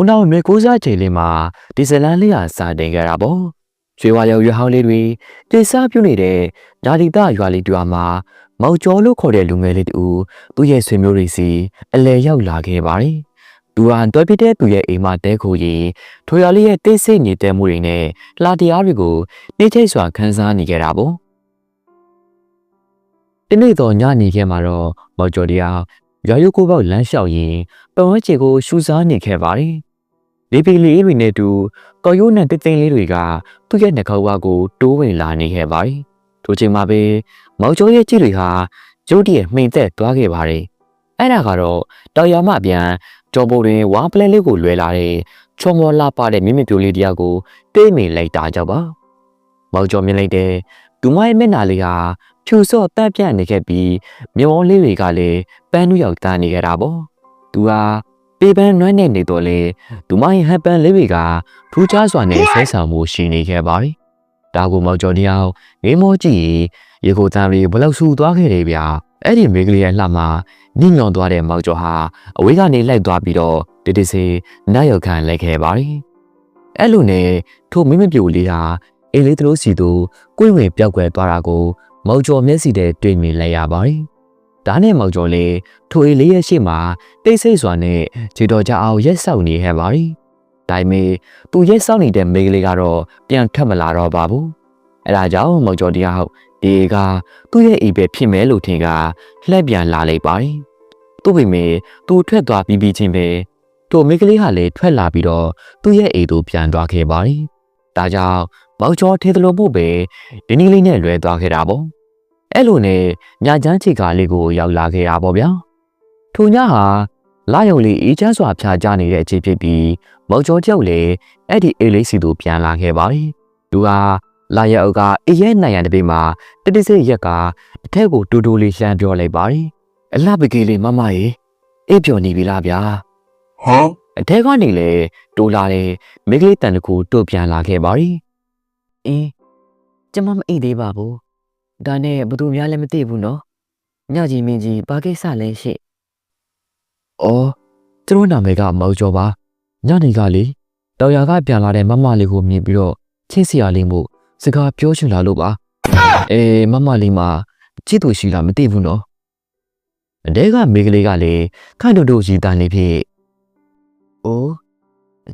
ုံတော်မြေကိုးစားချိန်လေးမှာဒီဇလန်လေးဟာစာတင်ခဲ့တာပေါ့ရွှေဝါရောင်ရွာဟောင်းလေးတွေတိစားပြုတ်နေတဲ့ဓာတိတရွာလေးတူမှာမောင်ကျော်လို့ခေါ်တဲ့လူငယ်လေးတူသူ့ရဲ့ဆွေမျိုးတွေစီအလဲရောက်လာခဲ့ပါတယ်သူဟာတွဲပြတဲ့သူရဲ့အိမ်မှာတဲခိုရင်ထိုရွာလေးရဲ့တိတ်ဆိတ်နေတဲ့မှုတွေနဲ့လှတရားတွေကိုနှိမ့်ချိတ်စွာခန်းစားနေကြတာပေါ့ဒီနေ့တော့ညနေခင်းမှာတော့မောင်ကျော်တရားရွာရုပ်ကိုပေါက်လမ်းလျှောက်ရင်ပတ်ဝန်းကျင်ကိုရှူစားနေခဲ့ပါတယ်။ လေးပီလေးတွေနဲ့တူကော်ရိုးနဲ့တင်းတင်းလေးတွေကသူ့ရဲ့နှာခေါင်းဝါကိုတိုးဝင်လာနေခဲ့ပါတယ်။ထိုချိန်မှာပဲမောင်ကျော်ရဲ့ကြည့်တွေဟာကျုပ်တည်းမှိန်သက်သွားခဲ့ပါတယ်။အဲ့ဒါကတော့တော်ရမပြန်ကြော်ပိုတွင်ဝါပလဲလေးကိုလွယ်လာတဲ့ချောမောလာပါတဲ့မိမိပြိုလေးတရားကိုတိတ်မိန်လိုက်တာကြောင့်ပါ။မောင်ကျော်မြင်လိုက်တဲ့ဒူမရဲ့မျက်နှာလေးဟာဖြူစော့တက်ပြန့်နေခဲ့ပြီးမျက်ဝန်းလေးတွေကလည်းပန်းနူးရောက်သားနေကြတာပေါ့သူဟာ ပေပန်းနွမ်းနေနေတော့လေသူမရဲ့ဟန်ပန်လေးတွေကထူးခြားစွာနဲ့ဆက်ဆံမှုရှိနေခဲ့ပါပြီဒါကိုမောင်ကျော်တယောက်ငေးမောကြည့်ရင်ရေကိုတန်ရီဘလောက်ဆူသွားခဲ့တယ်ဗျာအဲ့ဒီမိကလေးရဲ့လှမှာညညွန်သွားတဲ့မောင်ကျော်ဟာအဝေးကနေလိုက်သွားပြီးတော့တိတိစေနောက်ရောက်ခံလိုက်ခဲ့ပါပြီအဲ့လိုနဲ့ထိုမိမပြိုလေးဟာအင်းလေးတို့စီတို့ကိုယ်ဝင်ပြောက်ွယ်သွားတာကိုမောင်ကျော်မျက်စီတဲ့တွေ့မြင်လိုက်ရပါတယ်။ ဒါနဲ့မောင်ကျော်လည်းထိုအေးလေးရဲ့ရှေ့မှာတိတ်ဆိတ်စွာနဲ့ခြေတော်ကြအောင်ရက်ဆောက်နေဟဲ့ပါတယ်။ဒါပေမဲ့သူရက်ဆောက်နေတဲ့မိန်းကလေးကတော့ပြန်ထွက်မလာတော့ပါဘူး။အဲဒါကြောင့်မောင်ကျော်တရားဒီကသူ့ရဲ့အိမ်ပဲဖြစ်မယ်လို့ထင်ကလှည့်ပြန်လာလိုက်ပါတယ်။သူ့ပေမဲ့သူထွက်သွားပြီးပြီးချင်းပဲသူ့မိန်းကလေးကလည်းထွက်လာပြီးတော့သူ့ရဲ့အိမ်သို့ပြန်သွားခဲ့ပါတယ်။ဒါကြောင့်မောင်ကျော်ထေသလိုမှုပဲဒီနေ့လေးနဲ့လွဲသွားခဲ့တာပေါ့ အဲ့လိုနဲ့ညချမ်းချီကားလေးကိုရောက်လာခဲ့တာပေါ့ဗျာထိုညဟာလာယုံလေးအေးချမ်းစွာဖြာကြနေတဲ့အချိန်ဖြစ်ပြီးမောင်ကျော်ကျောက်လည်းအဲ့ဒီအေးလေးစီတို့ပြန်လာခဲ့ပါပြီသူဟာလာယုံကအေးရဲ့နိုင်ရန်တပိမှာတတိစိတ်ရက်ကအထက်ကိုတူတူလေးလှမ်းပြောလိုက်ပါပြီအလှပကေးလေးမမရေအေးပြော်နေပြီလားဗျာဟမ်အထက်ကနေလေတိုးလာတဲ့မိကလေးတန်တကူတို့ပြန်လာခဲ့ပါပြီအင်းကျမမအိတ်သေးပါဘူး ဒါနဲ့ဘသူများလည်းမသိဘူးနော်ညကြီးမင်းကြီးဘာကိစ္စလဲရှင့်။အော်သူတို့နာမည်ကမောင်ကျော်ပါ။ညနေကလေတော်ရကပြန်လာတဲ့မမလေးကိုမြင်ပြီးတော့ချင်းစရာလေးမို့စကားပြောချင်လာလို့ပါ။အေးမမလေးမှာချစ်သူရှိလားမသိဘူးနော်။အတဲကမိကလေးကလည်းခန့်တူတူရီတန်လေးဖြစ်အိုး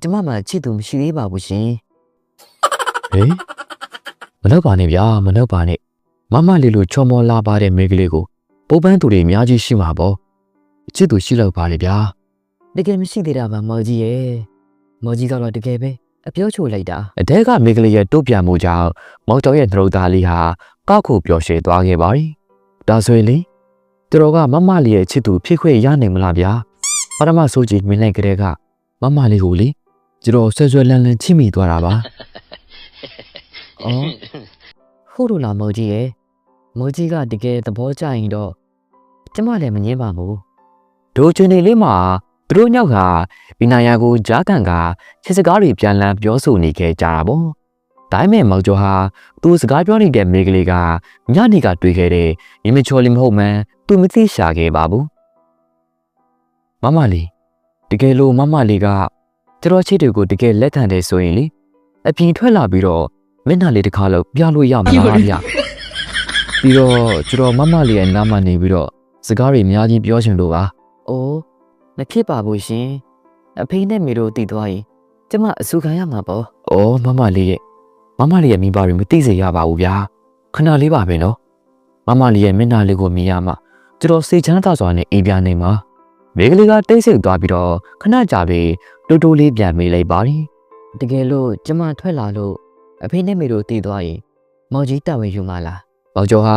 ကျမမှချစ်သူမရှိသေးပါဘူးရှင်ဟေးမလောက်ပါနဲ့ဗျာမလောက်ပါနဲ့ မမလေးလိုချော်မောလာပါတဲ့မိကလေးကိုပိုးပန်းသူတွေအများကြီးရှိမှာပေါ့ချစ်သူရှိလောက်ပါလေဗျာတကယ်မရှိသေးတာပါမော်ကြီးရဲ့မော်ကြီးကတော့တကယ်ပဲအပြောချိုလိုက်တာအတဲကမိကလေးရဲ့တုတ်ပြန်မှုကြောင့်မောင်ကျော်ရဲ့နှလုံးသားလေးဟာကောက်ခုပျော်ရွှင်သွားခဲ့ပါပြီ။ဒါဆိုရင်လေသူတော်ကမမလေးရဲ့ချစ်သူဖြစ်ခွင့်ရနိုင်မလားဗျာ။ပရမဆိုးကြီးမြင်လိုက်ကလေးကမမလေးကိုလေကျွန်တော်ဆွဲဆွဲလန်းလန်းချစ်မိသွားတာပါအော်ဟုတ်လို့လားမော်ကြီးရဲ့ မော်ကြီးကတကယ်သဘောကျရင်တော့ကျမလည်းမငင်းပါဘူး။ဒိုချွနေလေးမှာသူတို့ညောက်ကဘီနာယာကိုကြားကန်ကချစ်စကားတွေပြန်လန်းပြောဆိုနေခဲ့ကြတာပေါ့။ဒါပေမဲ့မောင်ကျော်ဟာသူစကားပြောနေတဲ့မိကလေးကညနေကတွေ့ခဲ့တဲ့ရင်မချော်လီမဟုတ်မှန်းသူမသိရှာခဲ့ပါဘူး။မမလေးတကယ်လို့မမလေးကကျွန်တော်ချစ်တွေကိုတကယ်လက်ခံတယ်ဆိုရင်လေအပြင်ထွက်လာပြီးတော့မျက်နှာလေးတစ်ခါလောက်ပြလို့ရမှာလားဗျ။ ပြီးတော့ကျွန်တော်မမလေးရဲ့နားမနေပြီးတော့စကားတွေအများကြီးပြောချင်လို့ပါအိုးမဖြစ်ပါဘူးရှင်အဖေနဲ့မေတို့တည်သွားရင်ကျမအဆူခံရမှာပေါ့။အော်မမလေးရဲ့မမလေးရဲ့မိဘတွေမသိစေရပါဘူးဗျာ။ခဏလေးပါပဲနော်။မမလေးရဲ့မျက်နှာလေးကိုမြင်ရမှကျွန်တော်စိတ်ချမ်းသာစွာနဲ့အိမ်ပြန်နေမှာ။မိကလေးကတိတ်ဆိတ်သွားပြီးတော့ခဏကြာပြီးတူတူလေးပြန်မေးလိုက်ပါသည်တကယ်လို့ကျမထွက်လာလို့အဖေနဲ့မေတို့တည်သွားရင်မော်ကြီးတက်ဝင်ယူမလား။ ဘောင်ကျော်ဟာ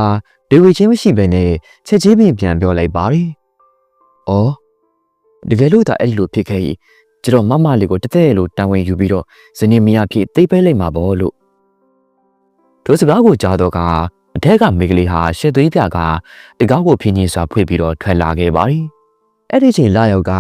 ဒေဝီချင်းမရှိဘဲနဲ့ချက်ချင်းပင်ပြန်ပြောလိုက်ပါသည်။အော်ဒီကယ်လို့ဒါအဲ့လိုဖြစ်ခဲ့ရင်ကျွန်တော်မမလေးကိုတသက်လို့တန်ဝင်ယူပြီးတော့ဇနီးမယားဖြစ်သိပ်ပဲလိုက်မှာပေါ့လို့တို့စကားကိုကြားတော့ကအထက်ကမိကလေးဟာရှစ်သွေးပြကတကားကိုဖြင်းချင်းစွာဖွင့်ပြီးတော့ထွက်လာခဲ့ပါသည်အဲ့ဒီချိန်လာရောက်က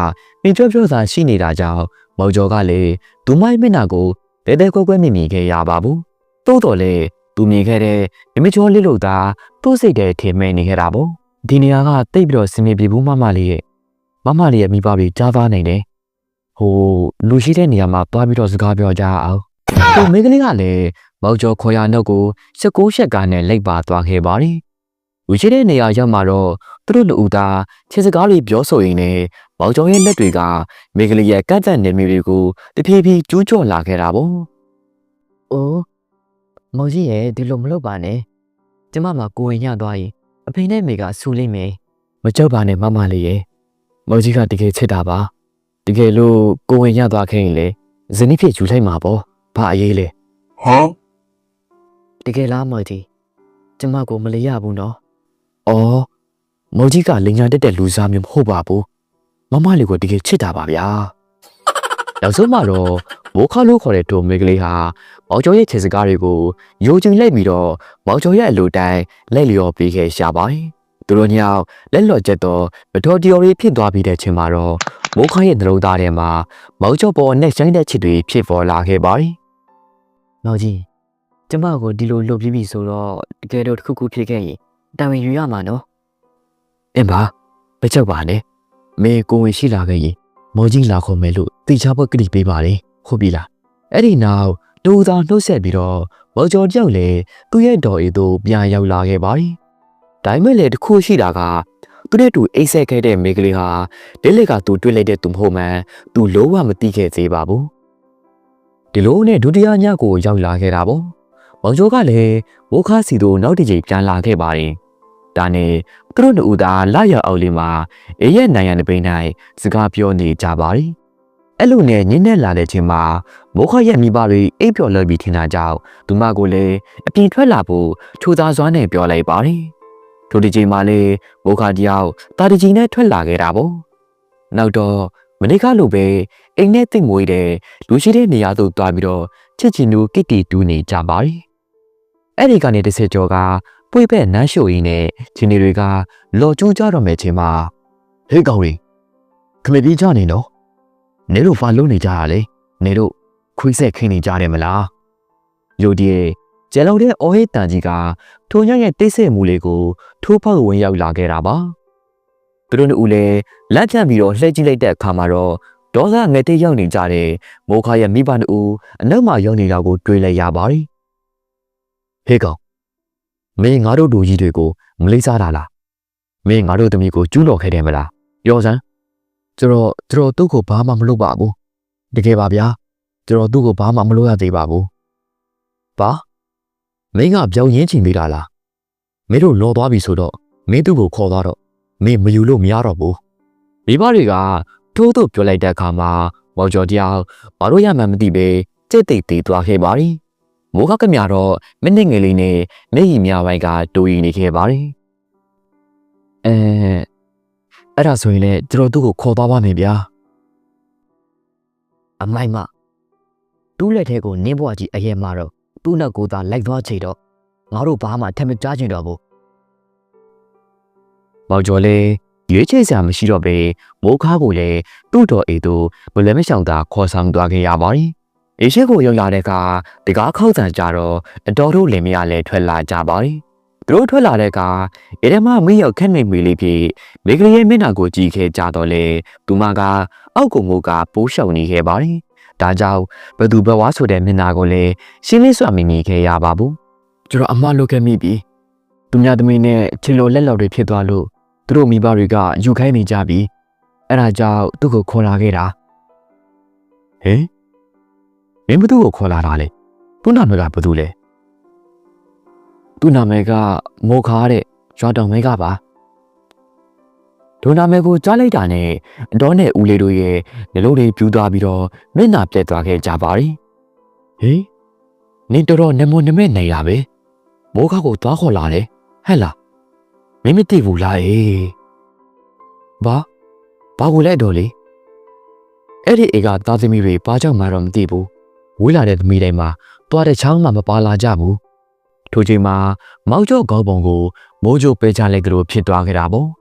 မိကျွတ်ပြောသာရှိနေတာကြောင့်မောင်ကျော်ကလည်းဒူမိုင်းမျက်နှာကိုတဲတဲကွဲကွဲမြင်မြင်ခဲ့ရပါဘူးတိုးတော်လေ သူမြင်ခဲ့တဲ့ဒီမကျော်လေးလို့သာသူ့စိတ်ထဲထင်မဲ့နေခဲ့တာပေါ့ဒီနေရာကတိတ်ပြီးတော့စင်မြေပြေဘူးမမလေးရဲ့မမလေးရဲ့မိဘတွေကြားသားနိုင်တယ်ဟိုလူရှိတဲ့နေရာမှာသွားပြီးတော့စကားပြောကြအောင်ဟိုမိန်းကလေးကလည်းမောင်ကျော်ခေါ်ရနှုတ်ကိုစကိုးရှက်ကနဲ့လိုက်ပါသွားခဲ့ပါတယ်လူရှိတဲ့နေရာရောက်မှာတော့သူတို့လူဦးသားခြေစကားလေးပြောဆိုရင်းနဲ့မောင်ကျော်ရဲ့လက်တွေကမိန်းကလေးရဲ့ကန့်တန့်နေမိတွေကိုတဖြည်းဖြည်းကျူးကျော်လာခဲ့တာပေါ့။အိုး မောင်ကြီးရဲ့ဒီလိုမလုပ်ပါနဲ့။ကျမမှာကိုဝင်ရသွားရင်အဖေနဲ့မေကဆူလိမ့်မယ်မကြောက်ပါနဲ့မမလေးရဲ့မောင်ကြီးကတကယ်ချစ်တာပါတကယ်လို့ကိုဝင်ရသွားခဲ့ရင်လေဇနီးဖြစ်ယူလိုက်မှာပေါ့ဘာအရေးလဲ Huh? ။တကယ်လားမောင်ကြီး။ကျမကိုမလေးရဘူးနော်။အော်မောင်ကြီးကလင်ညာတက်တဲ့လူစားမျိုးမဟုတ်ပါဘူး။မမလေးကိုတကယ်ချစ်တာပါဗျာ။နောက်ဆုံးမှတော့မိုးခါလို့ခေါ်တဲ့တိုမေကလေးဟာ မောင်ကျော်ရဲ့ခြေစကားတွေကိုယိုကျင်လိုက်ပြီးတော့မောင်ကျော်ရဲ့အလိုတိုင်းလက်လျော်ပေးခဲ့ရှာပါတယ်။သူတို့ညောင်လက်လော်ကျက်တော့မတော်တျော်ရီဖြစ်သွားပြီးတဲ့ချိန်မှာတော့မိုးခါရဲ့နှလုံးသားထဲမှာမောင်ကျော်ပေါ်နဲ့ဆိုင်တဲ့ချစ်တွေဖြစ်ပေါ်လာခဲ့ပါတယ်။မောင်ကြီးကျမကိုဒီလိုလုပ်ပြီးပြီဆိုတော့တကယ်တော့တစ်ခုခုဖြစ်ခဲ့ရင်တာဝန်ယူရမှာနော်။အင်းပါမကြောက်ပါနဲ့။မေကိုဝင်ရှိလာခဲ့ရင်မောင်ကြီးလာခေါ်မယ်လို့တေချာဘက်ကတိပေးပါလေဟုတ်ပြီလား။အဲ့ဒီနောက် တူသာနှုတ်ဆက်ပြီးတော့မောင်ကျော်ကြောက်လေသူ့ရဲ့တော်အေးတို့ပြန်ရောက်လာခဲ့ပါတယ်။ဒါပေမဲ့လေတစ်ခုရှိတာကသူနဲ့တူအိတ်ဆက်ခဲ့တဲ့မိန်းကလေးဟာဒိလက်ကသူတွေ့လိုက်တဲ့သူမဟုတ်မှန်သူလုံးဝမသိခဲ့သေးပါဘူး။ဒီလိုနဲ့ဒုတိယညကိုရောက်လာခဲ့တာပေါ့။မောင်ကျော်ကလည်းဝိုးခါစီတို့နောက်တစ်ချိန်ပြန်လာခဲ့ပါတယ်။ဒါနဲ့သူတို့နှစ်ဦးသာလာရောက်အောင်လေးမှာအေးရဲ့နိုင်ရတဲ့ပိန်း၌စကားပြောနေကြပါတယ်။အဲ့လိုနဲ့ညင်းနဲ့လာတဲ့ချိန်မှာ မိုးခရဲ့မိဘတွေအိပ်ပျော်လွှပြီးထင်တာကြောင့်သူမကိုလည်းအပြင်ထွက်လာဖို့ချိုသားစွာနဲ့ပြောလိုက်ပါတယ်။ထိုဒီချိန်မှာလေမိုးခတယောက်တာတကြီးနဲ့ထွက်လာခဲ့တာပေါ့။နောက်တော့မနေ့ကလိုပဲအိမ်နဲ့တိတ်မွေးတဲ့လူရှိတဲ့နေရာသို့သွားပြီးတော့ချစ်ချင်သူကစ်တီတူးနေကြပါတယ်။အဲ့ဒီကနေတစ်ဆက်ကျော်ကပွေပဲ့နန်းရှို့ရင်းနဲ့ချင်းတွေကလော်ကျူးကြတော့မယ်ချင်းမှာဟေးကောင်ရီခမပြီးကြနေနော်နေတို့ဖာလုံးနေကြရလေနေတို့ ခွေးဆက်ခင်းနေကြတယ်မလားလူဒီကျဲလုံးတဲ့အော်ဟေးတန်ကြီးကထိုညရဲ့တိတ်ဆိတ်မှုလေးကိုထိုးဖောက်ဝင်ရောက်လာခဲ့တာပါသူတို့နှစ်ဦးလည်းလက်ချပြီးတော့လှည့်ကြည့်လိုက်တဲ့အခါမှာတော့ဒေါသငယ်တိတ်ရောက်နေကြတဲ့မိုးခါရဲ့မိဘနှစ်ဦးအနောက်မှာရောက်နေတာကိုတွေ့လိုက်ရပါတယ်ဟေးကောင်မင်းငါတို့လူကြီးတွေကိုမလေးစားတာလားမင်းငါတို့သမီးကိုကျူးလော်ခဲ့တယ်မလားပြောစမ်းကျွန်တော်ကျွန်တော်သူ့ကိုဘာမှမလုပ်ပါဘူးတကယ်ပါဗျာ ကျွန်တော်သူ့ကိုဘာမှမလုပ်ရသေးပါဘူးဘာမင်းကပြောင်းရင်းချင်သေးတာလားမင်းတို့လော်သွားပြီဆိုတော့မင်းသူ့ကိုခေါ်သွားတော့မင်းမယူလို့မရတော့ဘူးမိဘတွေကထိုးတို့ပြောလိုက်တဲ့အခါမှာမောင်ကျော်တယောက်ဘာလို့ရမှန်းမသိပဲကြက်တိတ်သေးသွားခဲ့ပါရီမိုးခကမြတော့မိနစ်ငယ်လေးနဲ့မျက်ရည်များပိုင်းကတိုးရီနေခဲ့ပါတယ်အဲအဲ့ဒါဆိုရင်လည်းကျွန်တော်သူ့ကိုခေါ်သွားပါမယ်ဗျာ။အမိုက်မ တူးလက်ထဲကိုနင်းဘွားကြီးအရဲ့မှာတော့သူ့နောက်ကိုသာလိုက်သွားချေတော့ငါတို့ဘာမှထပ်မကြားချင်တော့ဘူးမောင်ကျော်လည်းရွေးချယ်စရာမရှိတော့ပဲမိုးခါကိုလည်းသူ့တော်အေးသူဘလည်းမရှောင်သာခေါ်ဆောင်သွားခဲ့ရပါတယ်။အေးရှိကိုရောက်လာတဲ့အခါတကားခောက်ဆန်ကြတော့အတော်တို့လင်မယားလည်းထွက်လာကြပါတယ်။သူတို့ထွက်လာတဲ့အခါအေးထဲမှာမိရောက်ခက်နေမိလေးဖြစ်မိကလေးရဲ့မျက်နှာကိုကြည့်ခဲ့ကြတော့လေသူမကအောက်ကိုငိုကပိုးရှောင်နေခဲ့ပါတယ်။ ဒါကြောင့်ဘသူဘဝဆိုတဲ့မျက်နှာကိုလည်းရှင်းလင်းစွာမြင်မြင်ခဲ့ရပါဘူး။ကျွန်တော်အမလုပ်ခဲ့မိပြီ။သူများသမီးနဲ့ချီလိုလက်လောက်တွေဖြစ်သွားလို့သူတို့မိဘတွေကယူခိုင်းနေကြပြီအဲ့ဒါကြောင့်သူ့ကိုခေါ်လာခဲ့တာဟင်မင်းဘသူ့ကိုခေါ်လာတာလဲသူ့နာမည်ကဘသူလဲသူ့နာမည်ကမိုခါတဲ့ရွာတော်မဲကပါ ဒုနာမည်ကိုကြားလိုက်တာနဲ့အတော်နဲ့ဦးလေးတို့ရဲ့နှလုံးတွေပြူးသွားပြီးတော့မျက်နှာပြက်သွားခဲ့ကြပါရီဟင်နင်တော်တော်နမွန်နမဲနေရပဲမိုခါကိုသွားခေါ်လာတယ်ဟဲ့လားမင်းမသိဘူးလားအေးဘာဘာကိုလဲတော့လေအဲ့ဒီအိကသားသမီးတွေဘာကြောင့်မှတော့မသိဘူးဝေးလာတဲ့သမီးတိုင်းမှာတွားတဲ့ချောင်းမှမပါလာကြဘူးထိုချိန်မှာမောက်ကျော့ခေါင်းပုံကိုမိုးကြိုပဲချလိုက်ကြလို့ဖြစ်သွားခဲ့တာပေါ့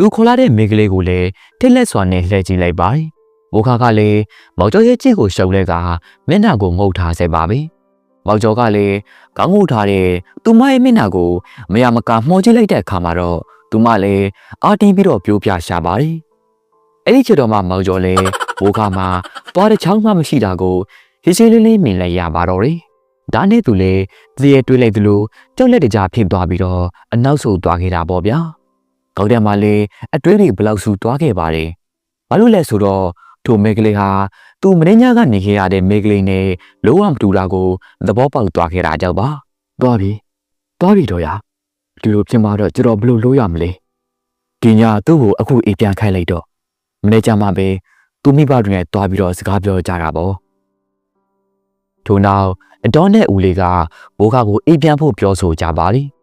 သူခေါ်လာတဲ့မိန်းကလေးကိုလည်းထိတ်လက်စွာနဲ့လှည့်ကြည့်လိုက်ပါတယ်မိုးခါကလည်းမောက်ကျော်ရဲ့ကြည့်ကိုရှုပ်လိုက်ကမျက်နှာကိုငုတ်ထားစေပါပဲမောက်ကျော်ကလည်းခေါင်းငုတ်ထားတဲ့သူမရဲ့မျက်နှာကိုမရမကမှော်ကြည့်လိုက်တဲ့အခါမှာတော့သူမလည်းအာတင်းပြီးတော့ပြိုးပြရှာပါတယ်။အဲ့ဒီချက်တော့မှမောင်ကျော်လည်းဘိုးကမှသွားတစ်ချောင်းမှမရှိတာကိုရေရှည်လေးလေးမြင်လိုက်ရပါတော့တယ်ဒါနဲ့သူလည်းတရေတွေးလိုက်သလိုကြောက်လက်တကြားဖြစ်သွားပြီးတော့အနောက်ဆုတ်သွားခဲ့တာပေါ့ဗျာ ကောက်တဲ့မှာလေအတွေးတွေဘလောက်ဆူသွားခဲ့ပါတယ်ဘာလို့လဲဆိုတော့ထိုမိန်းကလေးဟာသူမင်းညာကနေခဲ့ရတဲ့မိန်းကလေးနဲ့လုံးဝမတူတာကိုသဘောပေါက်သွားခဲ့တာကြောင့်ပါသွားပြီသွားပြီတော့ရဒီလိုဖြစ်မှာတော့ကျွန်တော်ဘယ်လိုလုပ်ရမလဲဒီညသူ့ကိုအခုအေးပြန်ခိုင်းလိုက်တော့မနေ့ကမှပဲသူမိဘတွေနဲ့တွားပြီးတော့စကားပြောကြတာပေါ့ထို့နောက်အတော်နဲ့ဦးလေးကမိုးခါကိုအေးပြန်ဖို့ပြောဆိုကြပါလိမိုး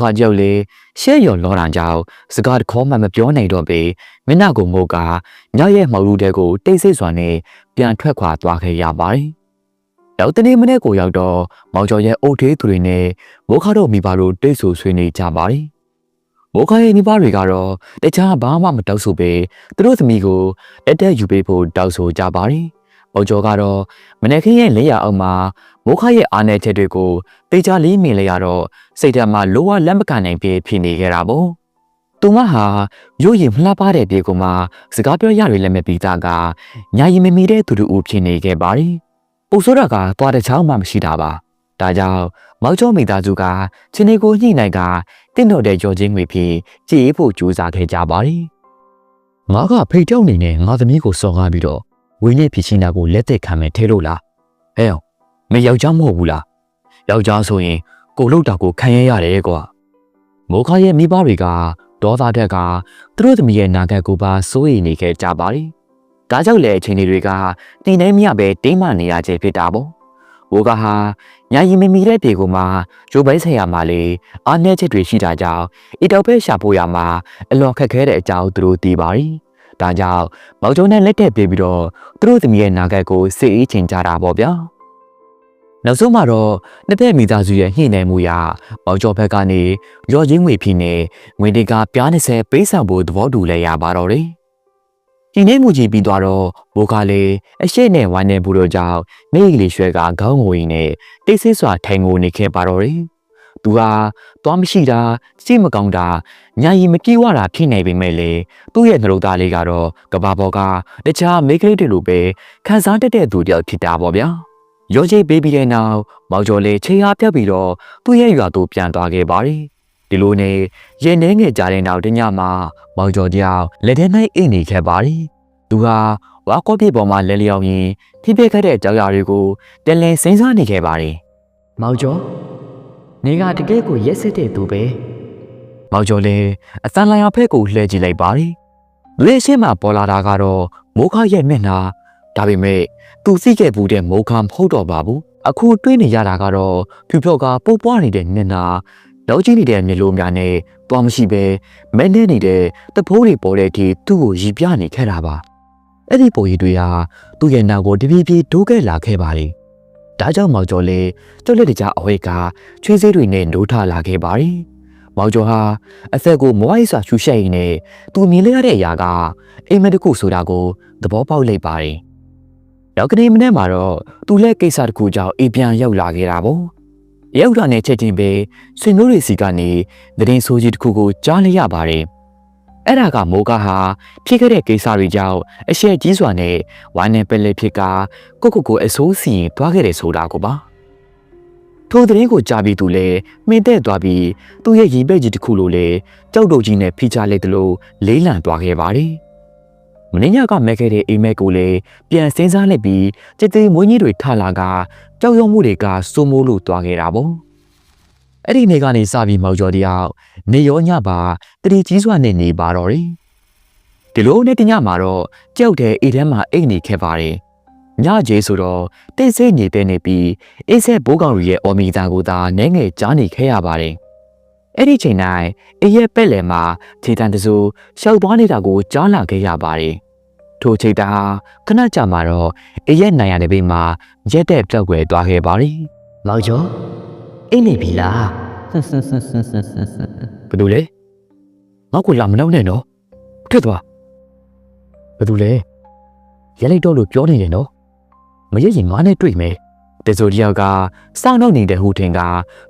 ခါကြောက်လေရှဲရော်လောတာကြောင့်စကားတခေါ်မှမပြောနိုင်တော့ပေမင်းနာကိုမိုးကညရဲ့မှောက်လူတဲ့ကိုတိတ်ဆိတ်စွာနဲ့ပြန်ထွက်ခွာသွားခဲ့ရပါတယ်နောက်တနေ့မနေ့ကိုရောက်တော့မောင်ကျော်ရဲ့အုတ်သေးသူတွေနဲ့မိုးခါတို့မိဘတို့တိတ်ဆူဆွေးနေကြပါတယ်မိုးခါရဲ့မိဘတွေကတော့တခြားဘာမှမတောက်ဆိုပေသူတို့သမီးကိုတက်တက်ယူပေးဖို့တောက်ဆိုကြပါတယ်။မောင်ကျော်ကတော့မနေ့ကင်းရဲ့လက်ရအောင်မှာ မိုးခါရဲ့အားနည်းချက်တွေကိုတေချာလေးမြင်လိုက်ရတော့စိတ်ထဲမှာလိုဝလက်မကန်နိုင်ဖြစ်ဖြစ်နေခဲ့တာပေါ့။သူမဟာရိုးရင်မလှပတဲ့ပြေကူမှာစကားပြောရရလည်းမပြီးသားကညာရင်မမီတဲ့သူတို့ဖြစ်နေခဲ့ပါတယ်။ပူဆိုးတာကသွားတဲ့ချောင်းမှမရှိတာပါ။ဒါကြောင့်မောင်ကျော်မိသားစုကချင်းနေကိုညှိနှိုင်ကတင့်တော်တဲ့ကြော်ချင်းငွေဖြစ်ကြည်ဖို့ကြိုးစားခဲ့ကြပါတယ်။ငါကဖိတ်တောက်နေနဲ့ငါသမီးကိုစော်ကားပြီးတော့ဝင်းနဲ့ဖြစ်ချင်းတာကိုလက်သက်ခံမယ်ထဲလို့လား။ဟဲ့အောင် မယောက်ျားမဟုတ်ဘူးလား။ယောက်ျားဆိုရင်ကိုလုတ်တာကိုခံရရတယ်ကွာ။မိုးခါရဲ့မိဘတွေကဒေါသတက်ကသူတို့သမီးရဲ့နာဂတ်ကိုပါစိုးရိမ်နေခဲ့ကြပါတယ်။ဒါကြောင့်လည်းအချိန်တွေကတည်နေမြပဲတင်းမနေရခြင်းဖြစ်တာပေါ့။ဝိုကဟာညာရင်မမီတဲ့တေကိုမှဂျိုဘိုင်းဆရာမလေးအားနည်းချက်တွေရှိတာကြောင့်အီတောက်ဖဲရှာဖို့ရမှာအလွန်ခက်ခဲတဲ့အကြောင်းသူတို့သိပါရီ။ဒါကြောင့်မောင်ကျုံနဲ့လက်ထက်ပြေးပြီးတော့သူတို့သမီးရဲ့နာဂတ်ကိုစစ်အေးချင်ကြတာပေါ့ဗျာ။ နောက်ဆုံးမှာတော့နှစ်ဖက်မိသားစုရဲ့ညှိနှိုင်းမှုရမောင်ကျော်ဘက်ကနေရော်ချင်းငွေဖြစ်နေငွေတွေကပြား20ပေးဆောင်ဖို့သဘောတူလဲရပါတော့တယ်။ဒီနေ့မူကြီးပြီးသွားတော့ဘိုးကလည်းအရှိနဲ့ဝိုင်းနေဘူးတော့ကြောင့်မိကလေးရွှဲကခေါင်းငိုရင်းနဲ့တိတ်ဆိတ်စွာထိုင်ငိုနေခဲ့ပါတော့တယ်။သူဟာသွားမရှိတာစိတ်မကောင်းတာညာရီမပြေဝတာဖြစ်နေပေမဲ့လေသူ့ရဲ့နှလုံးသားလေးကတော့ကဘာပေါ်ကတခြားမိကလေးတွေလိုပဲခံစားတတ်တဲ့သူတယောက်ဖြစ်တာပေါ့ဗျာ။ ရောချိတ်ပေးပြီးတဲ့နောက်မောင်ကျော်လေးခြေအားပြတ်ပြီးတော့သူ့ရဲ့ရွာသို့ပြန်သွားခဲ့ပါတယ်။ဒီလိုနဲ့ရင်နှဲငယ်ကြတဲ့နောက်တညမှာမောင်ကျော်တယောက်လက်ထဲ၌အိတ်နေခဲ့ပါတယ်။သူဟာဝါကော့ပြေပေါ်မှာလဲလျောင်းရင်ဖိဖိခတ်တဲ့ကြောက်ရတွေကိုတလဲစိမ့်စားနေခဲ့ပါတယ်မောင်ကျော်နေကတကယ်ကိုရက်စစ်တဲ့သူပဲ။မောင်ကျော်လည်းအသံလိုင်အောင်ဖက်ကိုလှည့်ကြည့်လိုက်ပါတယ်။လူရဲ့ရှင်းမှာပေါ်လာတာကတော့မိုးခရဲ့မျက်နှာ ဒါပေမဲ့သူသိခဲ့ဘူးတဲ့မိုးခမဟုတ်တော့ပါဘူး။အခုတွေးနေရတာကတော့ဖြူဖြော့ကပုတ်ပွားနေတဲ့မျက်နှာလောက်ကြီးနေတဲ့မျက်လုံးများနဲ့တွားမရှိပဲမဲနေနေတဲ့တဖိုးတွေပေါ်တဲ့အထိသူ့ကိုရီပြနေခဲ့တာပါ။အဲ့ဒီပုံရိပ်တွေဟာသူ့ရဲ့နာကိုတပြေးပြေးဒိုးခဲ့လာခဲ့ပါလေ။ဒါကြောင့်မောင်ကျော်လည်းကျွတ်လက်တကြအဝဲကချွေးစေးတွေနဲ့နိုးထလာခဲ့ပါလေ။မောင်ကျော်ဟာအသက်ကိုမဝိုင်းစွာရှူရှက်ရင်းနဲ့သူမြင်လိုက်ရတဲ့အရာကအိမ်မက်တစ်ခုဆိုတာကိုသဘောပေါက်လိုက်ပါတယ်။ နောက်ကနေမနေ့မှာတော့သူလည်းကိစ္စတစ်ခုကြောင့်အိမ်ပြန်ရောက်လာခဲ့တာပေါ့။ရောက်တာနဲ့ချက်ချင်းပဲဆွေမျိုးတွေစီကနေသတင်းဆိုးကြီးတစ်ခုကိုကြားလိုက်ရပါတယ်။အဲ့ဒါကမိုးကားဟာဖြစ်ခဲ့တဲ့ကိစ္စတွေကြောင့်အရှက်ကြီးစွာနဲ့ဝိုင်းနေပလက်ဖြစ်ကကိုကိုကိုအဆိုးစီရင်တွားခဲ့တယ်ဆိုတာကိုပါ။ထိုသတင်းကိုကြားပြီးသူလည်းမှင်တဲ့သွားပြီးသူ့ရဲ့ရင်ပဲ့ကြီးတစ်ခုလိုလေကြောက်တုတ်ကြီးနဲ့ဖိချလိုက်သလိုလေးလံသွားခဲ့ပါတယ်။ မင်းညကမဲ့ခဲ့တဲ့အိမ်မက်ကိုလည်းပြန်စင်းစားလိုက်ပြီးจิตသေးမွေးကြီးတွေထလာကကြောက်ရွံ့မှုတွေကစိုးမိုးလို့သွားခဲ့တာပေါ့။အဲ့ဒီနေကနေစပြီးမောင်ကျော်တယောက်နေရောညပါတတိကြီးစွာနဲ့နေပါတော့တယ်။ဒီလိုနဲ့တညမှာတော့ကြောက်တဲ့အိမ်ထဲမှာအိတ်နေခဲ့ပါတယ်။ညကြီးဆိုတော့တိတ်ဆိတ်နေတဲ့နေပြီးအိတ်ဆက်ဘိုးကောင်ရီရဲ့အော်မီတာကိုသာနဲငယ်ကြားနေခဲ့ရပါတယ်။ အဲ့ဒီချိန်တိုင်းအိမ်ရဲ့ပက်လယ်မှာခြေတံတစိုးရှောက်သွားနေတာကိုကြားလာခဲ့ရပါတယ်။ထိုချိန်တာခဏကြာမှာတော့အိမ်ရဲ့နိုင်ရတဲ့ဘေးမှာရက်တဲ့ပြောက်ွယ်သွားခဲ့ပါတယ်မောင်ကျော်အိတ်နေပြီလား။ဘယ်လိုလဲ။ငါ့ကိုလာမနှောက်နဲ့နော်။ထွက်သွား။ဘယ်လိုလဲ။ရဲလိုက်တော့လို့ပြောနေတယ်နော်။မရရင်ငါနဲ့တွေ့မယ်။ တေဆိုတယောက်ကစောင့်တော့နေတဲ့ဟူထင်က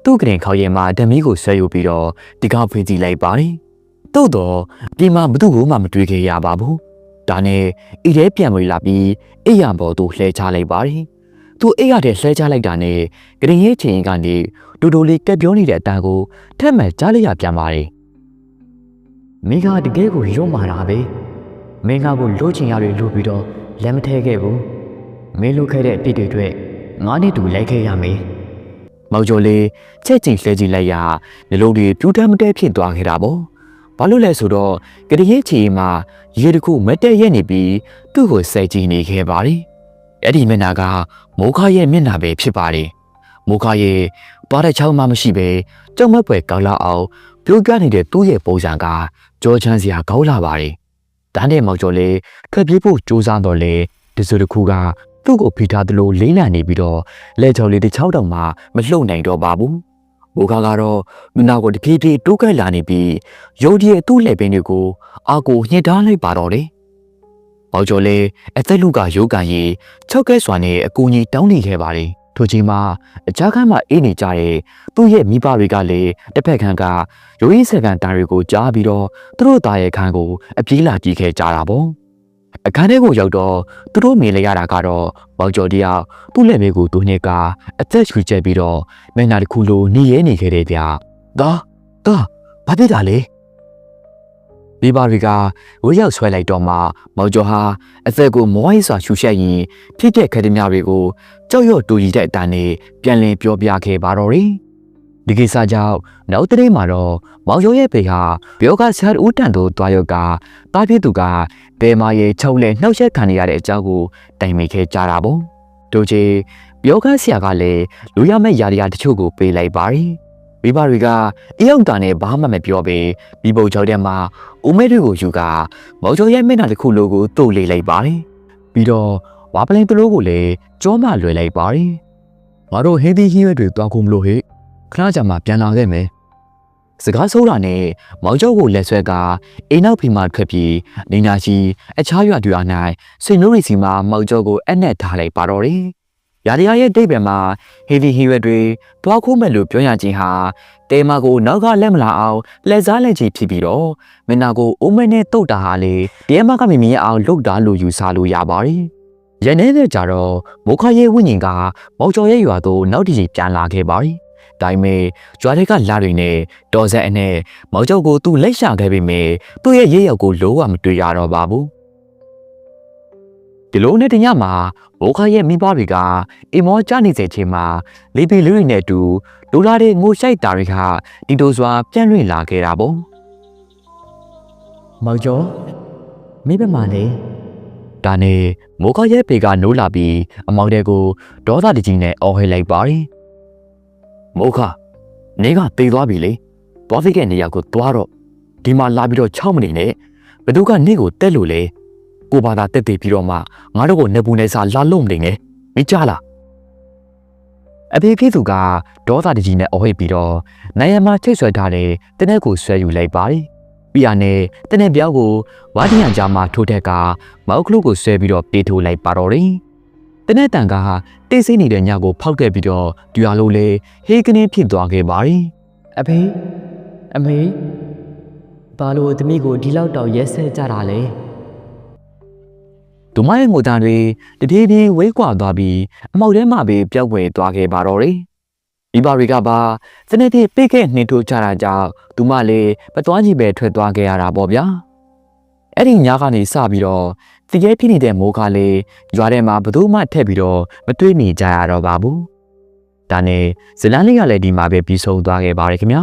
သူ့ကရင်ခေါရင်မှာဓမီကိုဆွဲယူပြီးတော့ဒီကောက်ဖေးကြည့်လိုက်ပါတယ်။သို့တော့ဒီမှာဘသူ့ကိုမှမတွေ့ခဲ့ရပါဘူး။ဒါနဲ့ဤထဲပြန်ဝင်လာပြီးအိယာဘော်သူလှဲချလိုက်ပါတယ်သူအိယာတဲ့လှဲချလိုက်တာနဲ့ကရင်ရဲ့ချင်းကနေတူတူလေးကက်ပြောနေတဲ့အတန်ကိုထက်မှန်ကြားလိုက်ရပြန်ပါတယ်မင်းကတကယ်ကိုရုံမာတာပဲမင်းကကိုလိုချင်ရတွေလိုပြီးတော့လက်မထဲခဲ့ဘူးမင်းလုပ်ခဲ့တဲ့အပြစ်တွေအတွက် ငါနဲ့တူလိုက်ခဲ့ရမယ်မောင်ကျော်လေးချက်ချင်းလှဲကြည့်လိုက်ရနှလုံးတွေပြူးတမ်းမတဲဖြစ်သွားခဲ့တာပေါ့ဘာလို့လဲဆိုတော့ကရင်ရဲ့ချင်းမှာရေတစ်ခုမတ်တက်ရက်နေပြီးသူ့ကိုစဲကြည့်နေခဲ့ပါတယ်အဲ့ဒီမျက်နှာကမိုးခရဲ့မျက်နှာပဲဖြစ်ပါတယ်မိုးခရဲ့သွားတဲ့ချောင်းမှမရှိပဲကြောက်မက်ပွဲကောင်းလာအောင်ပြိုးပြနေတဲ့သူ့ရဲ့ပုံစံကကြောချမ်းစရာကောင်းလာပါတယ်။ဒါနဲ့မောင်ကျော်လေးထွက်ပြေးဖို့ကြိုးစားတော့လေဒီဆိုတစ်ခုက သူ့ကိုဖိထားသလိုလေးလံနေပြီးတော့လက်ချော်လေးတစ်ချောင်းတောင်မှမလှုပ်နိုင်တော့ပါဘူး။မိုးခကတော့မနာကိုတဖြည်းဖြည်းတိုးကဲလာနေပြီးရုတ်တရက်သူ့လက်ပင်တွေကိုအာကိုညှစ်ထားလိုက်ပါတော့တယ်။မောင်ကျော်လေးအသက်လူကရုပ်ကန်ရီ၆ကဲစွာနဲ့အကူကြီးတောင်းနေခဲ့ပါတယ်။ထိုချိန်မှာအကြမ်းခန်းမှာအေးနေကြတဲ့သူ့ရဲ့မိဘတွေကလည်းတစ်ဖက်ခန်းကရိုးရင်းစကန်တန်တွေကိုကြားပြီးတော့သူတို့သားရဲ့ခန်းကိုအပြေးလာကြည့်ခဲ့ကြတာပေါ့ အခန်းထဲကိုရောက်တော့သူတို့မြင်လိုက်ရတာကတော့မောင်ကျော်တယောက်သူ့လက်မေကိုသူနှစ်ကအသက်ချွေကျက်ပြီးတော့မျက်နှာတစ်ခုလိုနေရဲနေခဲ့တယ်ဗျာဒါဒါဘာဖြစ်တာလဲမိဘတွေကဝေးရောက်ဆွဲလိုက်တော့မှမောင်ကျော်ဟာအသက်ကိုမောဟိစွာရှူရှက်ရင်ဖြစ်တဲ့ခက်သမျှတွေကိုကြောက်ရွံ့တူရီတဲ့အတန်နဲ့ပြန်လည်ပြောပြခဲ့ပါတော့တယ် ဒီကိစ္စကြောင့်နောက်တနေ့မှာတော့မောင်ကျော်ရဲ့ဖေဟာပြောကဆရာဦးတန်တို့တွားရောက်ကတားပြသူကဘယ်မှာရဲ့ချုံလဲနှောက်ရက်ခံနေရတဲ့အကြောင်းကိုတိုင်မိခဲ့ကြတာပေါ့တို့ချေပြောကဆရာကလည်းလူရမဲ့ຢာတရားတချို့ကိုပေးလိုက်ပါတယ်မိဘတွေကအေးအောင်တာနဲ့ဘာမှမပြောပဲဒီပုံချောက်တဲ့မှာဦးမဲတွေကိုယူကမောင်ကျော်ရဲ့မျက်နှာတစ်ခုလိုကိုတုတ်လေးလိုက်ပါတယ်ပြီးတော့ဝါပလင်တလို့ကိုလည်းကြောမလွယ်လိုက်ပါတယ်ငါတို့ဟင်းသီးဟင်းရွက်တွေတွားခုမလို့ဟဲ့ ခဏကြာမှပြန်လာခဲ့မယ်စကားဆိုးတာနဲ့မောင်ကျော်ကိုလက်ဆွဲကအိမ်နောက်ဖီမှာထွက်ပြီးနေနာရှိအခြားရွာတွေအ၌စင်နိုရီစီမှာမောင်ကျော်ကိုအနက်ထားလိုက်ပါတော့တယ်ရာဒီယာရဲ့တိတ်ပံမှာဟေဗီဟီရွက်တွေတွားခိုးမဲ့လို့ပြောရခြင်းဟာတဲမကိုနောက်ကလက်မလာအောင်လက်စားလက်ချီဖြစ်ပြီးတော့မင်းနာကိုအိုးမဲနဲ့တုတ်တာဟာလေတဲမကမမြင်ရအောင်လှုပ်တာလို့ယူဆလို့ရပါတယ်ရနေနဲ့ကြတော့မိုးခရဲဝိညာဉ်ကမောင်ကျော်ရဲ့ရွာသို့နောက်တည်ပြန်လာခဲ့ပါတယ် ဒါပေမဲ့ကြွားတွေကလာတွေနဲ့တော်ဆက်အနဲ့မောင်ကျော်ကိုသူ့လက်ရှာခဲ့ပေမဲ့သူ့ရဲ့ရဲရောက်ကိုလုံးဝမတွေ့ရတော့ပါဘူးဒီလိုနဲ့တညမှာဘိုးခါရဲ့မိဘတွေကအိမ်မောကြနေစေချိန်မှာလေပီလူတွေနဲ့အတူဒိုလာတွေငိုရှိုက်တာတွေကဒီတိုစွာပြန့်လွင့်လာခဲ့တာပေါ့မောင်ကျော်မင်းဘက်မှာလေဒါနဲ့မိုးခါရဲ့ပေကနိုးလာပြီးအမောင်တဲ့ကိုဒေါသတကြီးနဲ့အော်ဟစ်လိုက်ပါတယ် မိုးခါနေကတေသွားပြီလေသွားသိတဲ့နေရာကိုသွားတော့ဒီမှာလာပြီးတော့6မိနစ်နဲ့ဘသူကနေကိုတက်လို့လေကိုဘာသာတက်တည်ပြီးတော့မှငါတို့ကိုနေပူနေစာလာလို့မနေနဲ့မိကြလားအဖေဖြစ်သူကဒေါသတကြီးနဲ့အော်ဟစ်ပြီးတော့နိုင်ရမချိတ်ဆွဲထားတဲ့တနက်ကိုဆွဲယူလိုက်ပါတယ်ပြရနဲ့တနက်ပြောက်ကိုဝါဒီယန်ကြားမှာထိုးထက်ကမောက်ကလုကိုဆွဲပြီးတော့ပေးထိုးလိုက်ပါတော့တယ် တနက်တန်ကတိတ်ဆိတ်နေတဲ့ညကိုဖောက်ခဲ့ပြီးတော့ဒူရလိုလေဟေးကနေဖြစ်သွားခဲ့ပါတယ်အဖေအမေဘာလို့သမီးကိုဒီလောက်တောင်ရဲဆဲကြတာလဲဒူမရဲ့ငိုတန်တွေတပြေးပြေးဝေးကွာသွားပြီးအမောက်ထဲမှာပဲပျောက်ွယ်သွားခဲ့ပါတော့တယ်မိဘတွေကပါစနေတိပိတ်ခဲ့နှင်ထိုးချတာကြောင့်သူမလေးပသွားကြီးပဲထွက်သွားခဲ့ရတာပေါ့ဗျာအဲ့ဒီညကနေစပြီးတော့ တကယ်ဖြစ်နေတဲ့မိုးကားလေးရွာထဲမှာဘယ်သူမှထည့်ပြီးတော့မတွေ့မိကြရတော့ပါဘူးဒါနဲ့ဇလန်းလေးကလည်းဒီမှာပဲပြီးဆုံးသွားခဲ့ပါတယ်ခင်ဗျာ